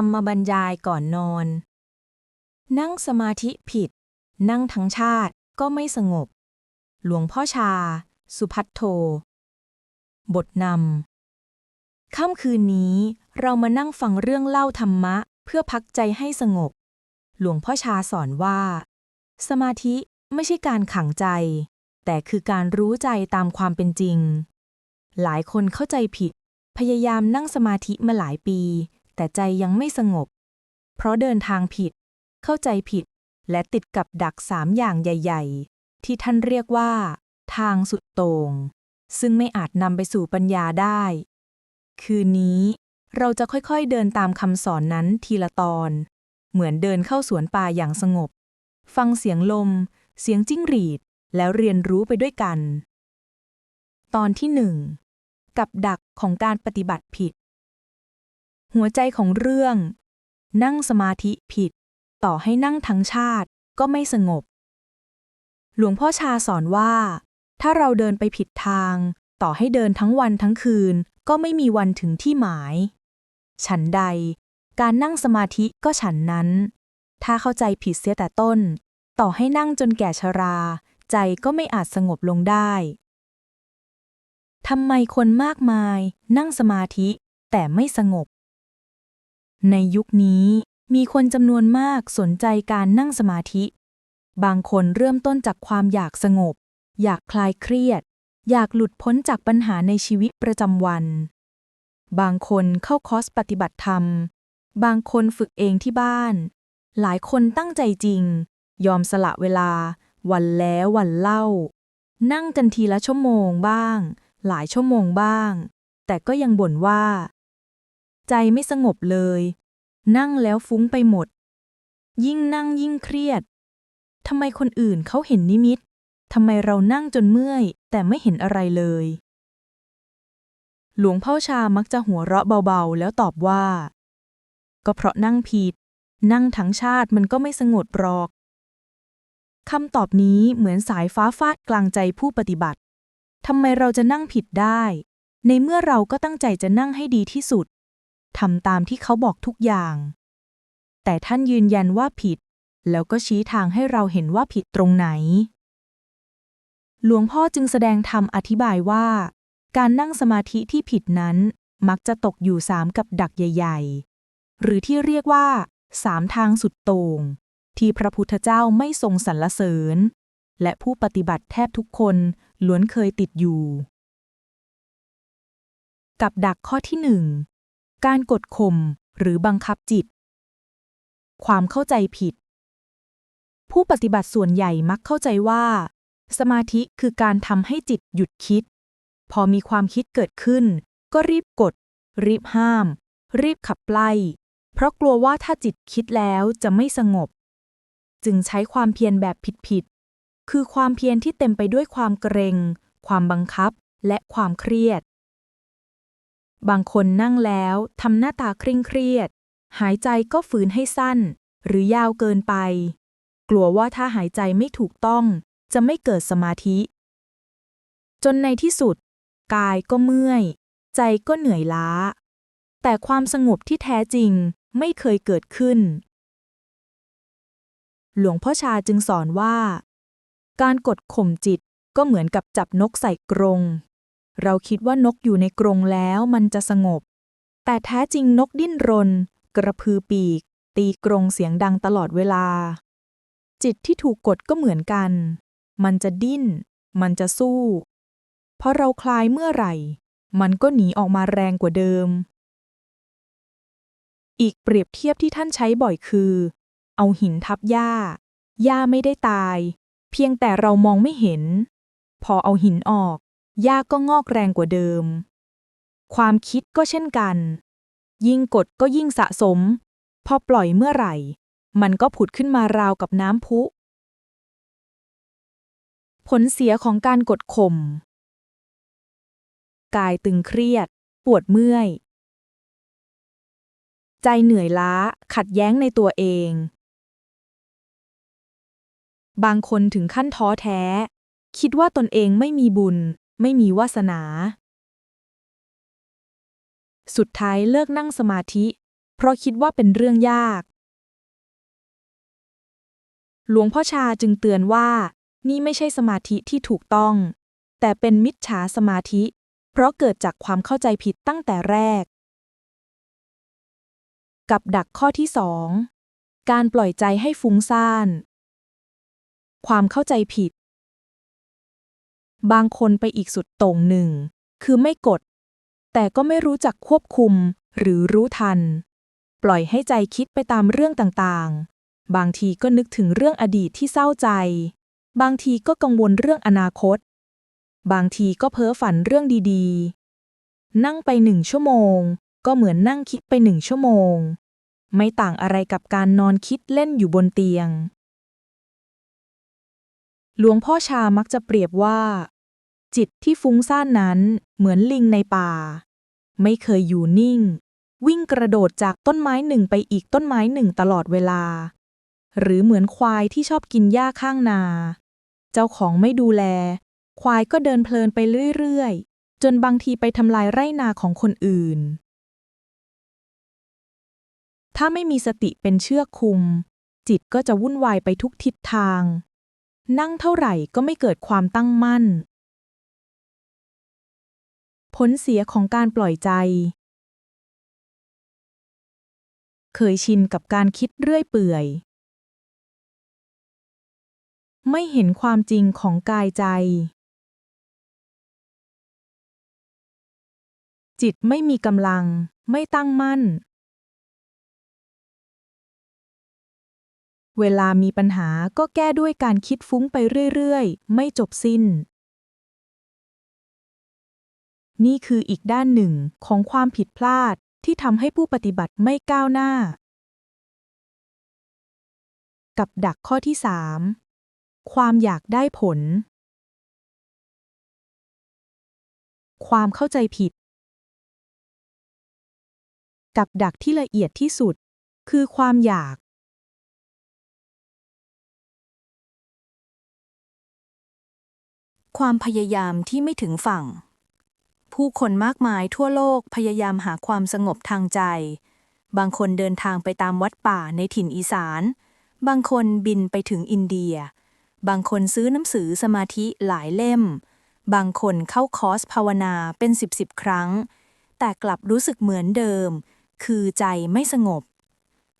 รรมบรรยายก่อนนอน นั่งสมาธิผิด นั่งทั้งชาติก็ไม่สงบ หลวงพ่อชา สุพัทโท บทนำค่ำคืนนี้เรามานั่งฟังเรื่องเล่าธรรมะ เพื่อพักใจให้สงบ หลวงพ่อชาสอนว่า สมาธิไม่ใช่การขังใจ แต่คือการรู้ใจตามความเป็นจริง หลายคนเข้าใจผิด พยายามนั่งสมาธิมาหลายปี แต่ใจยังไม่สงบ เพราะเดินทางผิด เข้าใจผิด และติดกับดักสามอย่างใหญ่ ๆ ที่ท่านเรียกว่า ทางสุดโต่งซึ่งไม่อาจนำไปสู่ปัญญาได้ คืนนี้เราจะค่อยๆเดินตามคำสอนนั้นทีละตอน เหมือนเดินเข้าสวนป่าอย่างสงบ ฟังเสียงลม เสียงจิ้งหรีด แล้วเรียนรู้ไปด้วยกัน ตอนที่หนึ่งกับดักของการปฏิบัติผิด หัวใจของเรื่อง นั่งสมาธิผิด ต่อให้นั่งทั้งชาติก็ไม่สงบ หลวงพ่อชาสอนว่า ถ้าเราเดินไปผิดทาง ต่อให้เดินทั้งวันทั้งคืน ก็ไม่มีวันถึงที่หมาย ฉันใด การนั่งสมาธิก็ฉันนั้น ถ้าเข้าใจผิดเสียแต่ต้น ต่อให้นั่งจนแก่ชรา ใจก็ไม่อาจสงบลงได้ทำไมคนมากมาย นั่งสมาธิแต่ไม่สงบ ในยุคนี้มีคนจำนวนมากสนใจการนั่งสมาธิ บางคนเริ่มต้นจากความอยากสงบ อยากคลายเครียด อยากหลุดพ้นจากปัญหาในชีวิตประจำวัน บางคนเข้าคอร์สปฏิบัติธรรม บางคนฝึกเองที่บ้าน หลายคนตั้งใจจริง ยอมสละเวลา วันแล้ววันเล่า นั่งกันทีละชั่วโมงบ้าง หลายชั่วโมงบ้าง แต่ก็ยังบ่นว่า ใจไม่สงบเลย นั่งแล้วฟุ้งไปหมด ยิ่งนั่งยิ่งเครียดทำไมคนอื่นเขาเห็นนิมิตทำไมเรานั่งจนเมื่อย แต่ไม่เห็นอะไรเลย หลวงพ่อชามักจะหัวเราะเบาๆ แล้วตอบว่า ก็เพราะนั่งผิด นั่งทั้งชาติมันก็ไม่สงบหรอกคำตอบนี้เหมือนสายฟ้าฟาดกลางใจผู้ปฏิบัติทำไมเราจะนั่งผิดได้ ในเมื่อเราก็ตั้งใจจะนั่งให้ดีที่สุด ทำตามที่เขาบอกทุกอย่าง แต่ท่านยืนยันว่าผิด แล้วก็ชี้ทางให้เราเห็นว่าผิดตรงไหน หลวงพ่อจึงแสดงธรรมอธิบายว่า การนั่งสมาธิที่ผิดนั้น มักจะตกอยู่สามกับดักใหญ่ ๆ หรือที่เรียกว่าสามทางสุดโต่งที่พระพุทธเจ้าไม่ทรงสรรเสริญ และผู้ปฏิบัติแทบทุกคนล้วนเคยติดอยู่ กับดักข้อที่หนึ่ง การกดข่มหรือบังคับจิต ความเข้าใจผิด ผู้ปฏิบัติส่วนใหญ่มักเข้าใจว่า สมาธิคือการทำให้จิตหยุดคิด พอมีความคิดเกิดขึ้น ก็รีบกด รีบห้าม รีบขับไล่ เพราะกลัวว่าถ้าจิตคิดแล้วจะไม่สงบ จึงใช้ความเพียรแบบผิดๆคือความเพียรที่เต็มไปด้วยความเกรง ความบังคับและความเครียด บางคนนั่งแล้วทำหน้าตาเคร่งเครียด หายใจก็ฝืนให้สั้น หรือยาวเกินไป กลัวว่าถ้าหายใจไม่ถูกต้อง จะไม่เกิดสมาธิ จนในที่สุด กายก็เมื่อย ใจก็เหนื่อยล้า แต่ความสงบที่แท้จริงไม่เคยเกิดขึ้น หลวงพ่อชาจึงสอนว่า การกดข่มจิตก็เหมือนกับจับนกใส่กรง เราคิดว่านกอยู่ในกรงแล้วมันจะสงบ แต่แท้จริงนกดิ้นรน กระพือปีก ตีกรงเสียงดังตลอดเวลา จิตที่ถูกกดก็เหมือนกัน มันจะดิ้น มันจะสู้ เพราะเราคลายเมื่อไหร่ มันก็หนีออกมาแรงกว่าเดิม อีกเปรียบเทียบที่ท่านใช้บ่อยคือ เอาหินทับหญ้า หญ้าไม่ได้ตาย เพียงแต่เรามองไม่เห็น พอเอาหินออก หญ้าก็งอกแรงกว่าเดิม ความคิดก็เช่นกัน ยิ่งกดก็ยิ่งสะสม พอปล่อยเมื่อไหร่ มันก็ผุดขึ้นมาราวกับน้ำพุ ผลเสียของการกดข่ม กายตึงเครียด ปวดเมื่อย ใจเหนื่อยล้า ขัดแย้งในตัวเอง บางคนถึงขั้นท้อแท้ คิดว่าตนเองไม่มีบุญ ไม่มีวาสนา สุดท้ายเลิกนั่งสมาธิ เพราะคิดว่าเป็นเรื่องยาก หลวงพ่อชาจึงเตือนว่า นี่ไม่ใช่สมาธิที่ถูกต้อง แต่เป็นมิจฉาสมาธิ เพราะเกิดจากความเข้าใจผิดตั้งแต่แรก กับดักข้อที่สองการปล่อยใจให้ฟุ้งซ่าน ความเข้าใจผิด บางคนไปอีกสุดต่งหนึ่ง คือไม่กด แต่ก็ไม่รู้จักควบคุม หรือรู้ทัน ปล่อยให้ใจคิดไปตามเรื่องต่างๆ บางทีก็นึกถึงเรื่องอดีตที่เศร้าใจ บางทีก็กังวลเรื่องอนาคต บางทีก็เพ้อฝันเรื่องดีๆ นั่งไปหนึ่งชั่วโมง ก็เหมือนนั่งคิดไปหนึ่งชั่วโมง ไม่ต่างอะไรกับการนอนคิดเล่นอยู่บนเตียง หลวงพ่อชามักจะเปรียบว่า จิตที่ฟุ้งซ่านนั้นเหมือนลิงในป่า ไม่เคยอยู่นิ่ง วิ่งกระโดดจากต้นไม้หนึ่งไปอีกต้นไม้หนึ่งตลอดเวลา หรือเหมือนควายที่ชอบกินหญ้าข้างนา เจ้าของไม่ดูแล ควายก็เดินเพลินไปเรื่อยๆ จนบางทีไปทำลายไร่นาของคนอื่น ถ้าไม่มีสติเป็นเชือกคุม จิตก็จะวุ่นวายไปทุกทิศทาง นั่งเท่าไหร่ก็ไม่เกิดความตั้งมั่น ผลเสียของการปล่อยใจ เคยชินกับการคิดเรื่อยเปื่อย ไม่เห็นความจริงของกายใจ จิตไม่มีกำลัง ไม่ตั้งมั่น เวลามีปัญหาก็แก้ด้วยการคิดฟุ้งไปเรื่อย ๆ ไม่จบสิ้น นี่คืออีกด้านหนึ่งของความผิดพลาดที่ทำให้ผู้ปฏิบัติไม่ก้าวหน้า กับดักข้อที่ 3 ความอยากได้ผล ความเข้าใจผิด กับดักที่ละเอียดที่สุด คือความอยาก ความพยายามที่ไม่ถึงฝั่ง ผู้คนมากมายทั่วโลกพยายามหาความสงบทางใจ บางคนเดินทางไปตามวัดป่าในถิ่นอีสาน บางคนบินไปถึงอินเดีย บางคนซื้อหนังสือสมาธิหลายเล่ม บางคนเข้าคอร์สภาวนาเป็นสิบสิบครั้ง แต่กลับรู้สึกเหมือนเดิม คือใจไม่สงบ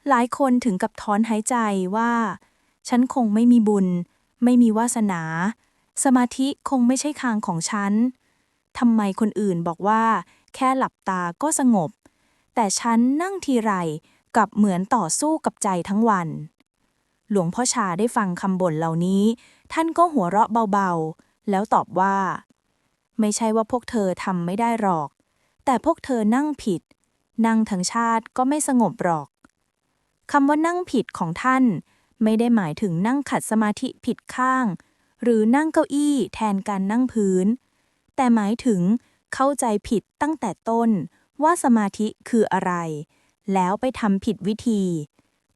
หลายคนถึงกับถอนหายใจว่า ฉันคงไม่มีบุญ ไม่มีวาสนา สมาธิคงไม่ใช่ทางของฉันทำไมคนอื่นบอกว่า แค่หลับตาก็สงบ แต่ฉันนั่งทีไรกับเหมือนต่อสู้กับใจทั้งวัน หลวงพ่อชาได้ฟังคำบ่นเหล่านี้ ท่านก็หัวเราะเบาๆ แล้วตอบว่า ไม่ใช่ว่าพวกเธอทำไม่ได้หรอก แต่พวกเธอนั่งผิด นั่งทั้งชาติก็ไม่สงบหรอกคำว่านั่งผิดของท่าน ไม่ได้หมายถึงนั่งขัดสมาธิผิดข้าง หรือนั่งเก้าอี้แทนการนั่งพื้น แต่หมายถึงเข้าใจผิดตั้งแต่ต้นว่าสมาธิคืออะไร แล้วไปทำผิดวิธี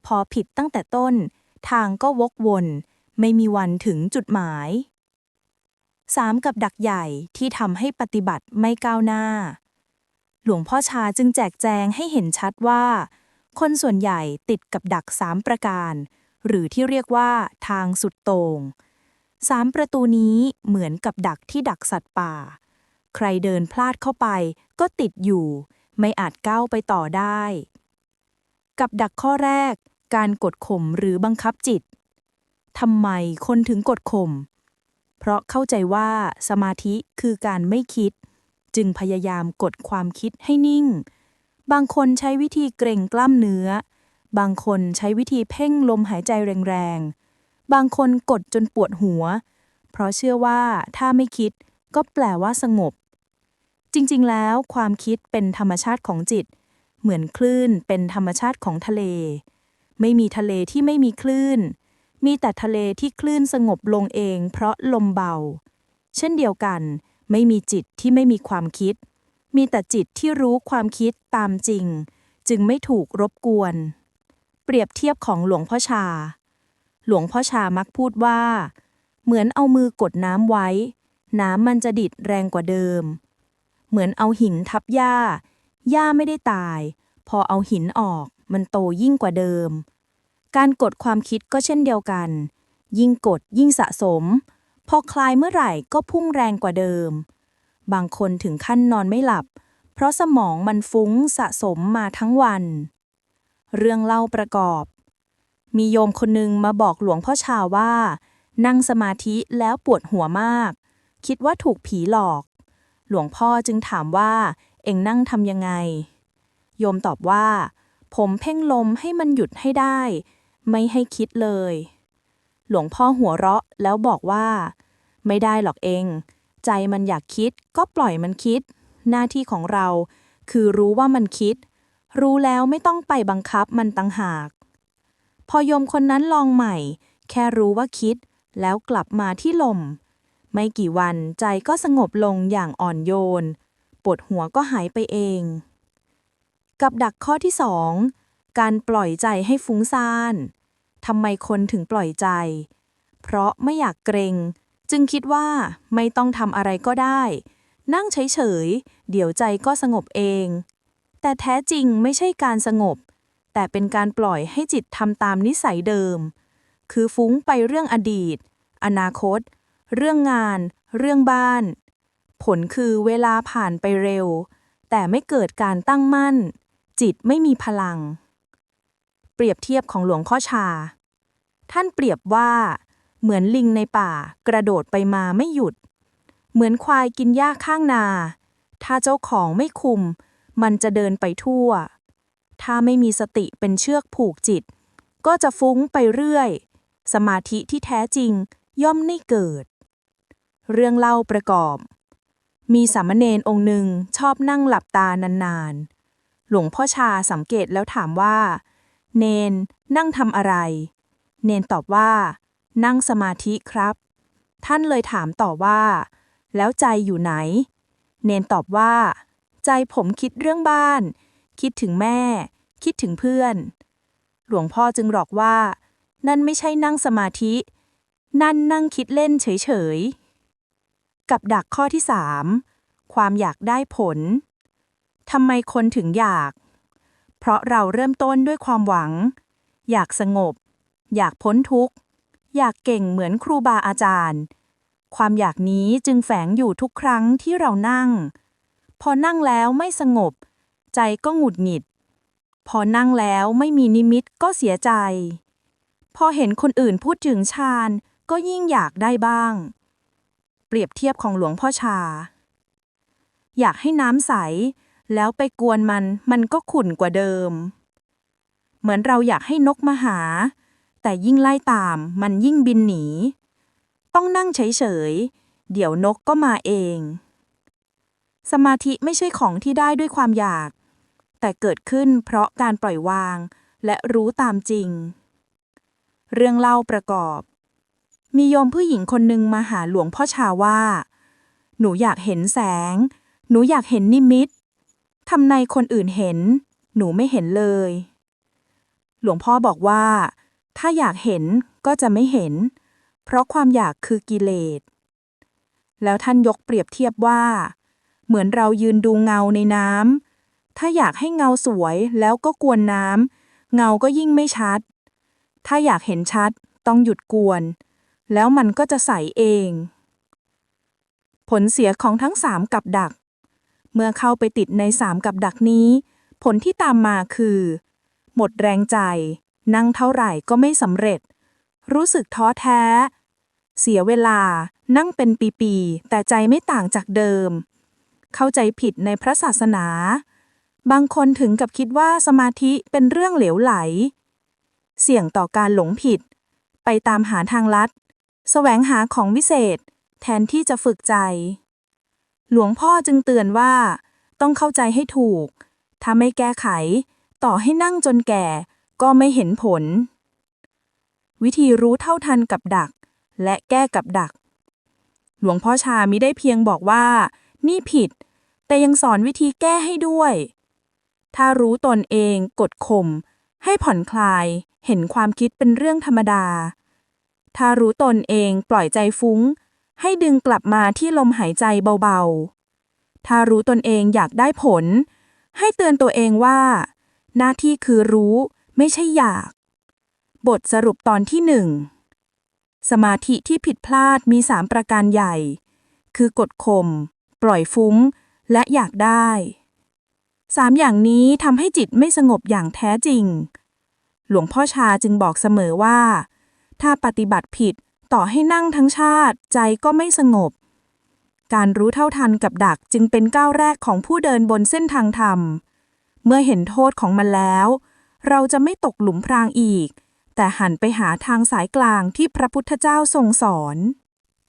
พอผิดตั้งแต่ต้น ทางก็วกวน ไม่มีวันถึงจุดหมาย 3. กับดักใหญ่ที่ทำให้ปฏิบัติไม่ก้าวหน้า หลวงพ่อชาจึงแจกแจงให้เห็นชัดว่า คนส่วนใหญ่ติดกับดักสามประการ หรือที่เรียกว่าทางสุดโต่ง สามประตูนี้เหมือนกับดักที่ดักสัตว์ป่า ใครเดินพลาดเข้าไปก็ติดอยู่ ไม่อาจก้าวไปต่อได้ กับดักข้อแรก การกดข่มหรือบังคับจิตทำไมคนถึงกดข่ม เพราะเข้าใจว่าสมาธิคือการไม่คิด จึงพยายามกดความคิดให้นิ่ง บางคนใช้วิธีเกร็งกล้ามเนื้อ บางคนใช้วิธีเพ่งลมหายใจแรงๆ บางคนกดจนปวดหัว เพราะเชื่อว่าถ้าไม่คิดก็แปลว่าสงบ จริงๆ แล้วความคิดเป็นธรรมชาติของจิต เหมือนคลื่นเป็นธรรมชาติของทะเล ไม่มีทะเลที่ไม่มีคลื่น มีแต่ทะเลที่คลื่นสงบลงเอง เพราะลมเบา เช่นเดียวกัน ไม่มีจิตที่ไม่มีความคิด มีแต่จิตที่รู้ความคิดตามจริง จึงไม่ถูกรบกวน เปรียบเทียบของหลวงพ่อชา หลวงพ่อชามักพูดว่า เหมือนเอามือกดน้ำไว้ น้ำมันจะดิดแรงกว่าเดิม เหมือนเอาหินทับหญ้า หญ้าไม่ได้ตาย พอเอาหินออก มันโตยิ่งกว่าเดิม การกดความคิดก็เช่นเดียวกัน ยิ่งกดยิ่งสะสม พอคลายเมื่อไหร่ก็พุ่งแรงกว่าเดิม บางคนถึงขั้นนอนไม่หลับ เพราะสมองมันฟุ้งสะสมมาทั้งวัน เรื่องเล่าประกอบ มีโยมคนหนึ่งมาบอกหลวงพ่อชาว่า นั่งสมาธิแล้วปวดหัวมาก คิดว่าถูกผีหลอก หลวงพ่อจึงถามว่า เอ็งนั่งทำยังไง โยมตอบว่า ผมเพ่งลมให้มันหยุดให้ได้ ไม่ให้คิดเลย หลวงพ่อหัวเราะแล้วบอกว่า ไม่ได้หรอกเองใจมันอยากคิดก็ปล่อยมันคิด หน้าที่ของเรา คือรู้ว่ามันคิด รู้แล้วไม่ต้องไปบังคับมันตังหาก พอโยมคนนั้นลองใหม่ แค่รู้ว่าคิด แล้วกลับมาที่ลม ไม่กี่วันใจก็สงบลงอย่างอ่อนโยน ปวดหัวก็หายไปเอง กับดักข้อที่สองการปล่อยใจให้ฟุ้งซ่านทำไมคนถึงปล่อยใจ เพราะไม่อยากเกรง จึงคิดว่าไม่ต้องทำอะไรก็ได้ นั่งเฉย ๆ เดี๋ยวใจก็สงบเอง แต่แท้จริงไม่ใช่การสงบ แต่เป็นการปล่อยให้จิตทำตามนิสัยเดิม คือฟุ้งไปเรื่องอดีต อนาคต เรื่องงาน เรื่องบ้าน ผลคือเวลาผ่านไปเร็ว แต่ไม่เกิดการตั้งมั่น จิตไม่มีพลัง เปรียบเทียบของหลวงพ่อชา ท่านเปรียบว่า เหมือนลิงในป่า กระโดดไปมาไม่หยุด เหมือนควายกินหญ้าข้างนา ถ้าเจ้าของไม่คุม มันจะเดินไปทั่ว ถ้าไม่มีสติเป็นเชือกผูกจิต ก็จะฟุ้งไปเรื่อย สมาธิที่แท้จริงย่อมไม่เกิด เรื่องเล่าประกอบ มีสามเณรองค์หนึ่งชอบนั่งหลับตานานๆ หลวงพ่อชาสังเกตแล้วถามว่า เนนนั่งทำอะไร เนนตอบว่า นั่งสมาธิครับ ท่านเลยถามต่อว่า แล้วใจอยู่ไหน เนนตอบว่า ใจผมคิดเรื่องบ้าน คิดถึงแม่ คิดถึงเพื่อน หลวงพ่อจึงบอกว่า นั่นไม่ใช่นั่งสมาธิ นั่นนั่งคิดเล่นเฉยๆ กับดักข้อที่สามความอยากได้ผลทำไมคนถึงอยาก เพราะเราเริ่มต้นด้วยความหวัง อยากสงบ อยากพ้นทุกข์ อยากเก่งเหมือนครูบาอาจารย์ ความอยากนี้จึงแฝงอยู่ทุกครั้งที่เรานั่ง พอนั่งแล้วไม่สงบ ใจก็หงุดหงิด พอนั่งแล้วไม่มีนิมิตก็เสียใจ พอเห็นคนอื่นพูดถึงฌานก็ยิ่งอยากได้บ้าง เปรียบเทียบของหลวงพ่อชา อยากให้น้ำใส แล้วไปกวนมันมันก็ขุ่นกว่าเดิม เหมือนเราอยากให้นกมาหา แต่ยิ่งไล่ตามมันยิ่งบินหนี ต้องนั่งเฉยๆ เดี๋ยวนกก็มาเองสมาธิไม่ใช่ของที่ได้ด้วยความอยาก แต่เกิดขึ้นเพราะการปล่อยวาง และรู้ตามจริง เรื่องเล่าประกอบ มีโยมผู้หญิงคนหนึ่งมาหาหลวงพ่อชาว่า หนูอยากเห็นแสง หนูอยากเห็นนิมิตทำในคนอื่นเห็น หนูไม่เห็นเลย หลวงพ่อบอกว่า ถ้าอยากเห็นก็จะไม่เห็น เพราะความอยากคือกิเลส แล้วท่านยกเปรียบเทียบว่า เหมือนเรายืนดูเงาในน้ำ ถ้าอยากให้เงาสวยแล้วก็กวนน้ำเงาก็ยิ่งไม่ชัด ถ้าอยากเห็นชัดต้องหยุดกวน แล้วมันก็จะใสเอง ผลเสียของทั้งสามกับดัก เมื่อเข้าไปติดในสามกับดักนี้ ผลที่ตามมาคือ หมดแรงใจ นั่งเท่าไหร่ก็ไม่สำเร็จ รู้สึกท้อแท้ เสียเวลานั่งเป็นปี ๆ แต่ใจไม่ต่างจากเดิม เข้าใจผิดในพระศาสนา บางคนถึงกับคิดว่าสมาธิเป็นเรื่องเหลวไหล เสี่ยงต่อการหลงผิด ไปตามหาทางลัดแสวงหาของวิเศษ แทนที่จะฝึกใจ หลวงพ่อจึงเตือนว่า ต้องเข้าใจให้ถูก ถ้าไม่แก้ไข ต่อให้นั่งจนแก่ ก็ไม่เห็นผล วิธีรู้เท่าทันกับดัก และแก้กับดัก หลวงพ่อชามิได้เพียงบอกว่า นี่ผิด แต่ยังสอนวิธีแก้ให้ด้วย ถ้ารู้ตนเองกดข่มให้ผ่อนคลาย เห็นความคิดเป็นเรื่องธรรมดา ถ้ารู้ตนเองปล่อยใจฟุ้ง ให้ดึงกลับมาที่ลมหายใจเบาๆ ถ้ารู้ตนเองอยากได้ผล ให้เตือนตัวเองว่า หน้าที่คือรู้ไม่ใช่อยาก บทสรุปตอนที่หนึ่งสมาธิที่ผิดพลาดมีสามประการใหญ่ คือกดข่มปล่อยฟุ้ง และอยากได้ สามอย่างนี้ทำให้จิตไม่สงบอย่างแท้จริง หลวงพ่อชาจึงบอกเสมอว่า ถ้าปฏิบัติผิดต่อให้นั่งทั้งชาติใจก็ไม่สงบ การรู้เท่าทันกับดักจึงเป็นก้าวแรกของผู้เดินบนเส้นทางธรรม เมื่อเห็นโทษของมันแล้ว เราจะไม่ตกหลุมพรางอีก แต่หันไปหาทางสายกลางที่พระพุทธเจ้าทรงสอน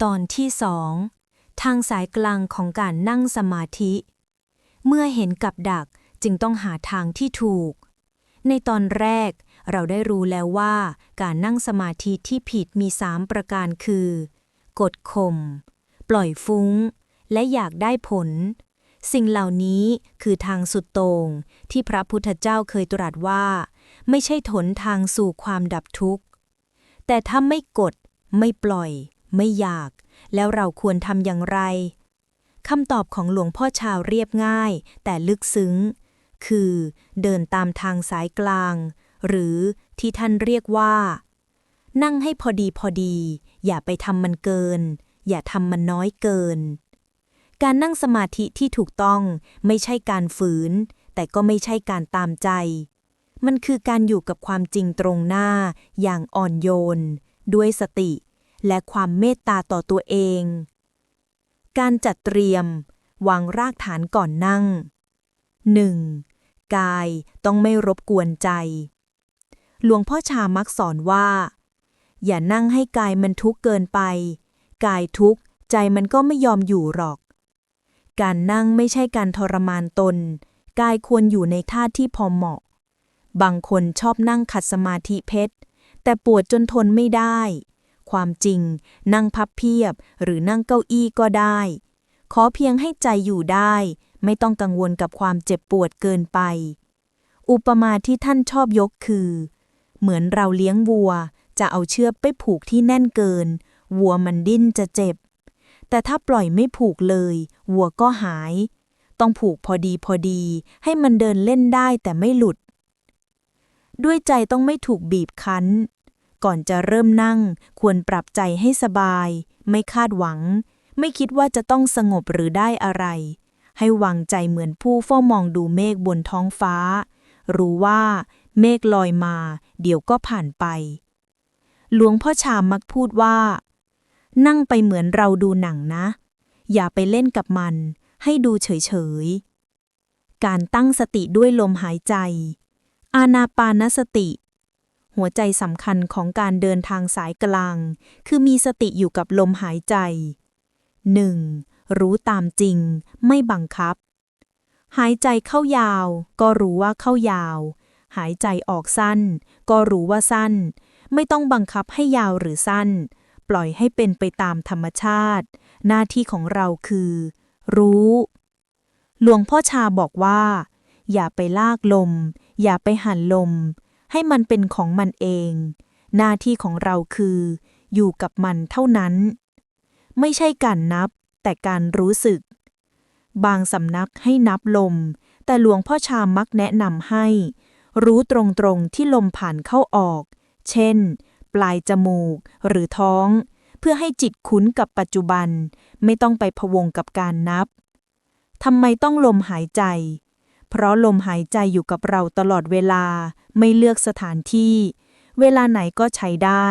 ตอนที่สองทางสายกลางของการนั่งสมาธิ เมื่อเห็นกับดักจึงต้องหาทางที่ถูก ในตอนแรกเราได้รู้แล้วว่าการนั่งสมาธิที่ผิดมีสามประการคือ กดข่ม ปล่อยฟุ้ง และอยากได้ผล สิ่งเหล่านี้คือทางสุดโต่งที่พระพุทธเจ้าเคยตรัสว่า ไม่ใช่ถนทางสู่ความดับทุกข์ แต่ถ้าไม่กด ไม่ปล่อย ไม่อยาก แล้วเราควรทำอย่างไร คำตอบของหลวงพ่อชาวเรียบง่าย แต่ลึกซึ้ง คือเดินตามทางสายกลาง หรือที่ท่านเรียกว่า นั่งให้พอดีพอดี อย่าไปทำมันเกิน อย่าทำมันน้อยเกิน การนั่งสมาธิที่ถูกต้องไม่ใช่การฝืน แต่ก็ไม่ใช่การตามใจ มันคือการอยู่กับความจริงตรงหน้าอย่างอ่อนโยน ด้วยสติ และความเมตตาต่อตัวเอง การจัดเตรียม วางรากฐานก่อนนั่ง 1. กายต้องไม่รบกวนใจ หลวงพ่อชามักสอนว่า อย่านั่งให้กายมันทุกข์เกินไป กายทุกข์ใจมันก็ไม่ยอมอยู่หรอก การนั่งไม่ใช่การทรมานตน กายควรอยู่ในท่าที่พอเหมาะ บางคนชอบนั่งขัดสมาธิเพชร แต่ปวดจนทนไม่ได้ ความจริง นั่งพับเพียบ หรือนั่งเก้าอี้ก็ได้ ขอเพียงให้ใจอยู่ได้ ไม่ต้องกังวลกับความเจ็บปวดเกินไป อุปมาที่ท่านชอบยกคือ เหมือนเราเลี้ยงวัว จะเอาเชือกไปผูกที่แน่นเกิน วัวมันดิ้นจะเจ็บ แต่ถ้าปล่อยไม่ผูกเลย วัวก็หาย ต้องผูกพอดีพอดี ให้มันเดินเล่นได้แต่ไม่หลุดด้วยใจต้องไม่ถูกบีบคั้น ก่อนจะเริ่มนั่ง ควรปรับใจให้สบาย ไม่คาดหวัง ไม่คิดว่าจะต้องสงบหรือได้อะไร ให้วางใจเหมือนผู้เฝ้ามองดูเมฆบนท้องฟ้า รู้ว่าเมฆลอยมา เดี๋ยวก็ผ่านไป หลวงพ่อชามมักพูดว่า นั่งไปเหมือนเราดูหนังนะ อย่าไปเล่นกับมัน ให้ดูเฉยๆ การตั้งสติด้วยลมหายใจ อานาปานสติ หัวใจสำคัญของการเดินทางสายกลาง คือมีสติอยู่กับลมหายใจ 1. รู้ตามจริง ไม่บังคับ หายใจเข้ายาว ก็รู้ว่าเข้ายาว หายใจออกสั้น ก็รู้ว่าสั้น ไม่ต้องบังคับให้ยาวหรือสั้น ปล่อยให้เป็นไปตามธรรมชาติ หน้าที่ของเราคือ รู้ หลวงพ่อชาบอกว่า อย่าไปลากลม อย่าไปหันลม ให้มันเป็นของมันเอง หน้าที่ของเราคือ อยู่กับมันเท่านั้น ไม่ใช่การนับ แต่การรู้สึก บางสำนักให้นับลม แต่หลวงพ่อชามักแนะนำให้ รู้ตรงๆที่ลมผ่านเข้าออก เช่น ปลายจมูกหรือท้อง เพื่อให้จิตคุ้นกับปัจจุบัน ไม่ต้องไปพวงกับการนับทำไมต้องลมหายใจ เพราะลมหายใจอยู่กับเราตลอดเวลา ไม่เลือกสถานที่ เวลาไหนก็ใช้ได้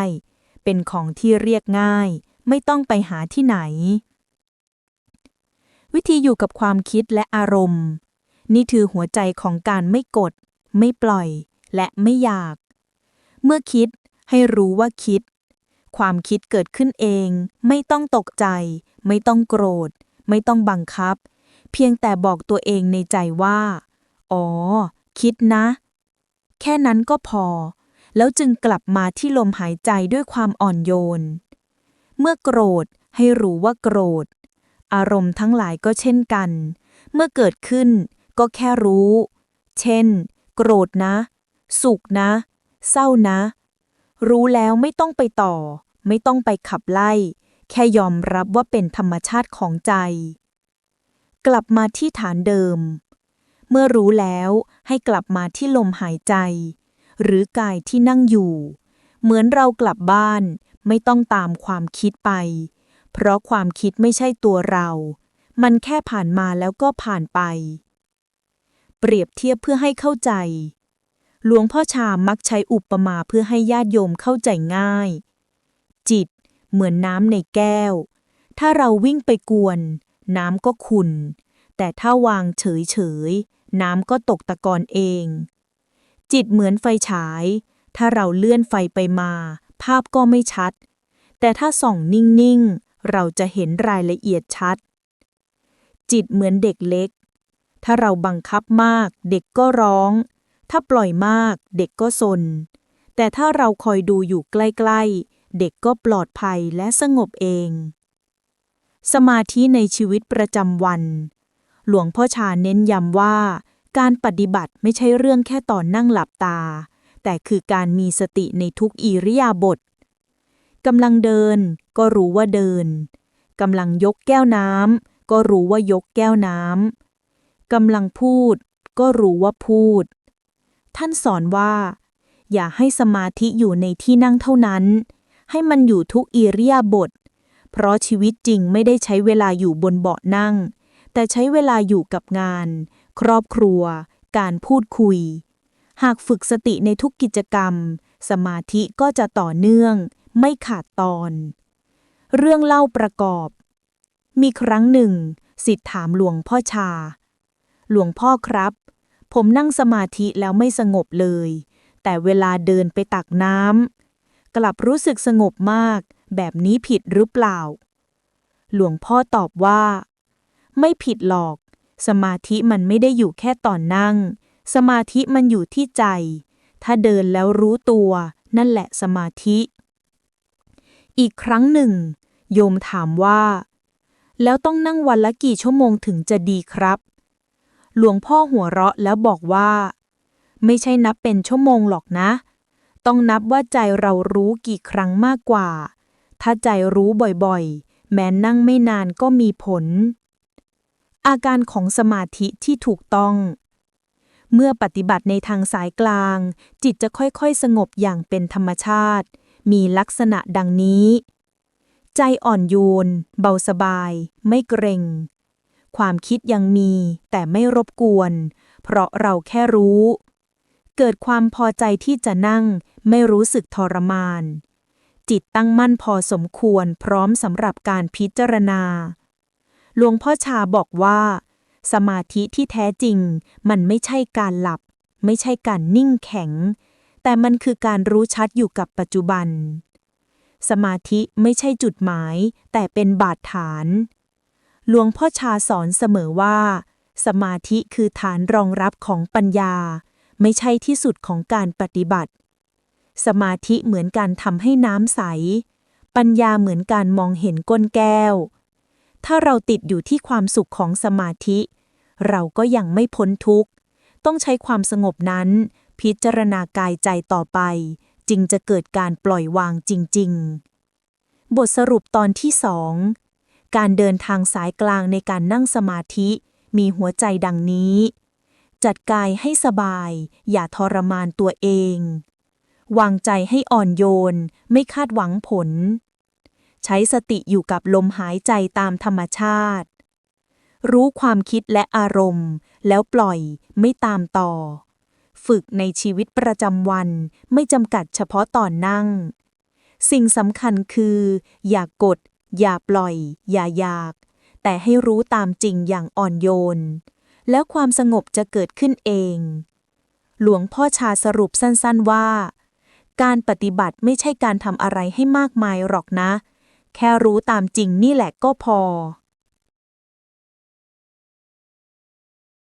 เป็นของที่เรียกง่าย ไม่ต้องไปหาที่ไหน วิธีอยู่กับความคิดและอารมณ์ นี่คือหัวใจของการไม่กด ไม่ปล่อย และไม่อยาก เมื่อคิดให้รู้ว่าคิด ความคิดเกิดขึ้นเอง ไม่ต้องตกใจ ไม่ต้องโกรธ ไม่ต้องบังคับ เพียงแต่บอกตัวเองในใจว่า อ๋อ คิดนะ แค่นั้นก็พอ แล้วจึงกลับมาที่ลมหายใจด้วยความอ่อนโยน เมื่อโกรธให้รู้ว่าโกรธ อารมณ์ทั้งหลายก็เช่นกัน เมื่อเกิดขึ้นก็แค่รู้ เช่น โกรธนะ สุขนะ เศร้านะ รู้แล้วไม่ต้องไปต่อ ไม่ต้องไปขับไล่ แค่ยอมรับว่าเป็นธรรมชาติของใจ กลับมาที่ฐานเดิม เมื่อรู้แล้วให้กลับมาที่ลมหายใจ หรือกายที่นั่งอยู่ เหมือนเรากลับบ้านไม่ต้องตามความคิดไป เพราะความคิดไม่ใช่ตัวเรา มันแค่ผ่านมาแล้วก็ผ่านไป เปรียบเทียบเพื่อให้เข้าใจ หลวงพ่อชามักใช้อุปมาเพื่อให้ญาติโยมเข้าใจง่าย จิตเหมือนน้ำในแก้ว ถ้าเราวิ่งไปกวน น้ำก็ขุ่นแต่ถ้าวางเฉยๆ น้ำก็ตกตะกอนเอง จิตเหมือนไฟฉาย ถ้าเราเลื่อนไฟไปมา ภาพก็ไม่ชัด แต่ถ้าส่องนิ่ง ๆ เราจะเห็นรายละเอียดชัด จิตเหมือนเด็กเล็ก ถ้าเราบังคับมาก เด็กก็ร้อง ถ้าปล่อยมาก เด็กก็ซนแต่ถ้าเราคอยดูอยู่ใกล้ ๆ เด็กก็ปลอดภัยและสงบเองสมาธิในชีวิตประจำวัน หลวงพ่อชาเน้นย้ำว่า การปฏิบัติไม่ใช่เรื่องแค่ตอนนั่งหลับตา แต่คือการมีสติในทุกอิริยาบถกำลังเดิน ก็รู้ว่าเดินกำลังยกแก้วน้ำก็รู้ว่ายกแก้วน้ำกำลังพูด ก็รู้ว่าพูด ท่านสอนว่า อย่าให้สมาธิอยู่ในที่นั่งเท่านั้น ให้มันอยู่ทุกอิริยาบถเพราะชีวิตจริงไม่ได้ใช้เวลาอยู่บนเบาะนั่ง แต่ใช้เวลาอยู่กับงาน ครอบครัว การพูดคุย หากฝึกสติในทุกกิจกรรม สมาธิก็จะต่อเนื่อง ไม่ขาดตอน เรื่องเล่าประกอบ มีครั้งหนึ่งสิทธิ์ถามหลวงพ่อชา หลวงพ่อครับ ผมนั่งสมาธิแล้วไม่สงบเลย แต่เวลาเดินไปตักน้ำกลับรู้สึกสงบมาก แบบนี้ผิดหรือเปล่า หลวงพ่อตอบว่า ไม่ผิดหรอก สมาธิมันไม่ได้อยู่แค่ตอนนั่ง สมาธิมันอยู่ที่ใจ ถ้าเดินแล้วรู้ตัว นั่นแหละสมาธิ อีกครั้งหนึ่ง โยมถามว่า แล้วต้องนั่งวันละกี่ชั่วโมงถึงจะดีครับ หลวงพ่อหัวเราะแล้วบอกว่า ไม่ใช่นับเป็นชั่วโมงหรอกนะ ต้องนับว่าใจเรารู้กี่ครั้งมากกว่า ถ้าใจรู้บ่อยๆ แม้นั่งไม่นานก็มีผล อาการของสมาธิที่ถูกต้อง เมื่อปฏิบัติในทางสายกลาง จิตจะค่อยๆ สงบอย่างเป็นธรรมชาติ มีลักษณะดังนี้ ใจอ่อนโยน เบาสบาย ไม่เกรง ความคิดยังมีแต่ไม่รบกวน เพราะเราแค่รู้ เกิดความพอใจที่จะนั่ง ไม่รู้สึกทรมาน จิตตั้งมั่นพอสมควรพร้อมสำหรับการพิจารณา หลวงพ่อชาบอกว่า สมาธิที่แท้จริง มันไม่ใช่การหลับ ไม่ใช่การนิ่งแข็ง แต่มันคือการรู้ชัดอยู่กับปัจจุบัน สมาธิไม่ใช่จุดหมาย แต่เป็นบาดฐาน หลวงพ่อชาสอนเสมอว่า สมาธิคือฐานรองรับของปัญญา ไม่ใช่ที่สุดของการปฏิบัติ สมาธิเหมือนการทำให้น้ำใส ปัญญาเหมือนการมองเห็นก้นแก้ว ถ้าเราติดอยู่ที่ความสุขของสมาธิ เราก็ยังไม่พ้นทุกข์ ต้องใช้ความสงบนั้น พิจารณากายใจต่อไป จึงจะเกิดการปล่อยวางจริง ๆ บทสรุปตอนที่สองการเดินทางสายกลางในการนั่งสมาธิ มีหัวใจดังนี้ จัดกายให้สบาย อย่าทรมานตัวเอง วางใจให้อ่อนโยน ไม่คาดหวังผล ใช้สติอยู่กับลมหายใจตามธรรมชาติ รู้ความคิดและอารมณ์ แล้วปล่อยไม่ตามต่อ ฝึกในชีวิตประจำวันไม่จำกัดเฉพาะตอนนั่ง สิ่งสำคัญคือ อย่ากกด อย่าปล่อย อย่าอยาก แต่ให้รู้ตามจริงอย่างอ่อนโยน แล้วความสงบจะเกิดขึ้นเอง หลวงพ่อชาสรุปสั้นๆว่าการปฏิบัติไม่ใช่การทำอะไรให้มากมายหรอกนะ แค่รู้ตามจริงนี่แหละก็พอ